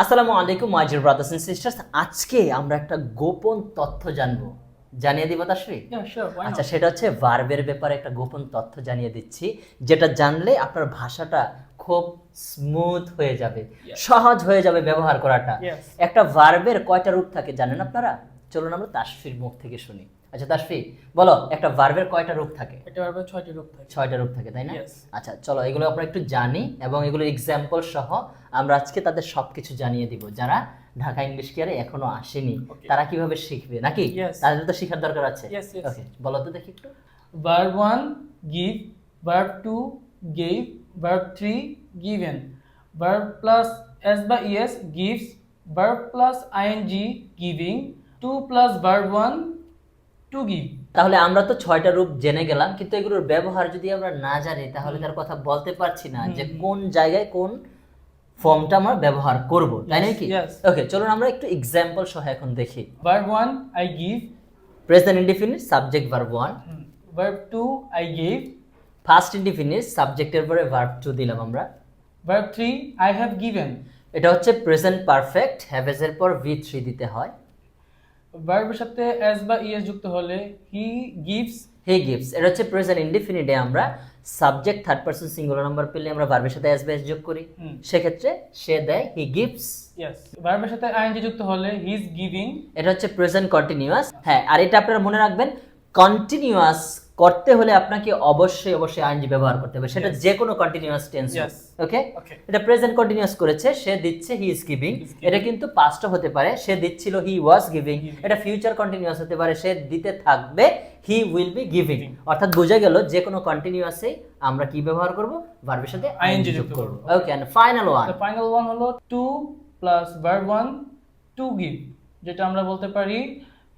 আসসালামু আলাইকুম my dear brothers and sisters আজকে আমরা একটা গোপন তথ্য জানব। জানিয়ে দিব তাশ্রী? আচ্ছা সেটা হচ্ছে ভার্বের ব্যাপারে একটা গোপন তথ্য জানিয়ে দিচ্ছি যেটা জানলে আপনার ভাষাটা খুব স্মুথ হয়ে যাবে সহজ হয়ে যাবে ব্যবহার করাটা। একটা ভার্বের কয়টা রূপ থাকে জানেন আপনারা? চলুন আমরা তাসফির মুখ থেকে শুনি। আচ্ছা তাসফি বলো একটা ভার্বের কয়টা রূপ থাকে? একটা ভাবে ছয়টি রূপ থাকে। ছয়টা রূপ থাকে তাই না? আচ্ছা চলো এগুলো আমরা একটু জানি এবং এগুলো এক্সাম্পল সহ আমরা আজকে তাদের সবকিছু জানিয়ে দিব। যারা ঢাকা ইংলিশ কেয়ারে এখনও আসেনি তারা কীভাবে শিখবে? নাকি? তাদের তো শেখার দরকার আছে. ওকে বলো তো দেখি একটু। Verb 1 give. Verb 2 gave verb 3 given. Verb plus s by es gives. Verb plus ing giving 2 plus verb 1 to give তাহলে আমরা তো ছয়টা রূপ জেনে গেলাম কিন্তু এগুলোর ব্যবহার যদি আমরা না জানি তাহলে তার কথা বলতে পারছি না যে কোন জায়গায় কোন ফর্মটা আমরা ব্যবহার করব তাই নাকি ওকে চলুন আমরা একটু এক্সাম্পল সহ এখন দেখি। Verb 1 I give present indefinite subject verb one hmm, verb 2 i gave first indefinite সাবজেক্টের পরে ভার্ব টু দিলাম আমরা। Verb 3 আই হ্যাভ গিভেন এটা হচ্ছে প্রেজেন্ট পারফেক্ট হ্যাভেজ এর পর ভি থ্রি দিতে হয়। এর সাথে বা ইএস যুক্ত হলে হি গিভস হি গিভস এটা হচ্ছে প্রেজেন্ট ইনডিফিনিটে আমরা subject third person singular number পেলে আমরা ভার্বের সাথে এস বেস যোগ করি। সেক্ষেত্রে সে দেয় হি গিভস ইয়েস ভার্বের সাথে আইএনজি যুক্ত হলে হি ইজ গিভিং এটা হচ্ছে প্রেজেন্ট কন্টিনিউয়াস হ্যাঁ আর এটা আপনারা মনে রাখবেন কন্টিনিউয়াস করতে হলে আপনাকে অবশ্যই অবশ্যই আইনজি ব্যবহার করতে হবে। সেটা. যে কোনো কন্টিনিউয়াস টেন্স. ওকে এটা প্রেজেন্ট কন্টিনিউয়াস করেছে সে দিচ্ছে হি ইজ গিভিং এটা কিন্তু পাস্টও হতে পারে সে দিচ্ছিল হি ওয়াজ গিভিং এটা ফিউচার কন্টিনিউয়াস হতে পারে সে দিতে থাকবে হি উইল বি গিভিং অর্থাৎ বোঝা গেল যে কোনো কন্টিনিউয়াসে আমরা কি ব্যবহার করব? ভার্বের সাথে আইএনজি যোগ যুক্ত করব। Okay and final one final one হলো to plus verb 1 to give যেটা আমরা বলতে পারি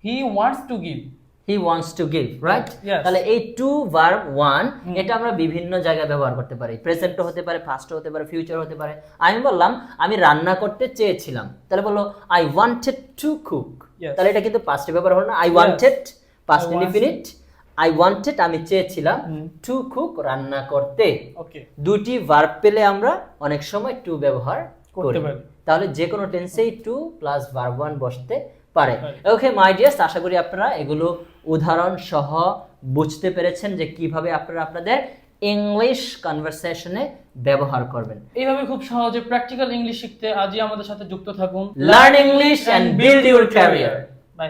he wants to give. He wants to give right. তাহলে এই টু ভার্ব ওয়ান। এটা আমরা বিভিন্ন জায়গায় ব্যবহার করতে পারি। প্রেজেন্টও হতে পারে পাস্টও হতে পারে ফিউচার হতে পারে। আমি বললাম আমি রান্না করতে চেয়েছিলাম। তাহলে বলল আই ওয়ান্টেড টু কুক. তাহলে এটা কিন্তু পাস্টে ব্যবহার হলো না। I wanted past I wanted- indefinite I wanted আমি চেয়েছিলাম। টু কুক রান্না করতে। দুটি ভার্ব পেলে আমরা অনেক সময় টু ব্যবহার করতে করি। পারি। তাহলে যে কোনো টেন্সেই টু প্লাস ভার্ব ওয়ান বসতে পারে। ওকে মাই ডিয়ার্স আশা করি আপনারা এগুলো উদাহরণ সহ বুঝতে পেরেছেন যে কীভাবে আপনারা আপনাদের ইংলিশ কনভারসেশনে ব্যবহার করবেন। এইভাবে খুব সহজে প্র্যাকটিক্যাল ইংলিশ শিখতে আজই আমাদের সাথে যুক্ত থাকুন। Learn English and build your career by